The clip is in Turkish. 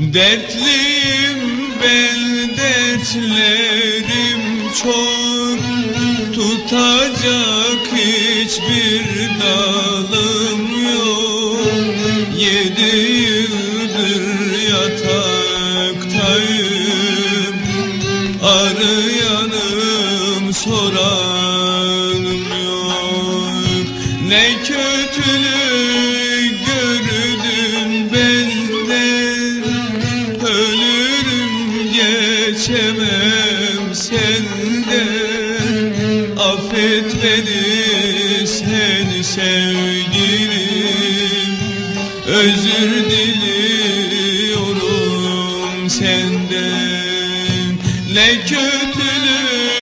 Dertliyim ben dertlerim çok. Tutacak hiçbir dalım yok. Yedi yıldır yataktayım. Arayanım soranım yok. Ne kötülük geçemem senden. Affet beni sen sevgilim. Özür diliyorum senden. Ne kötülük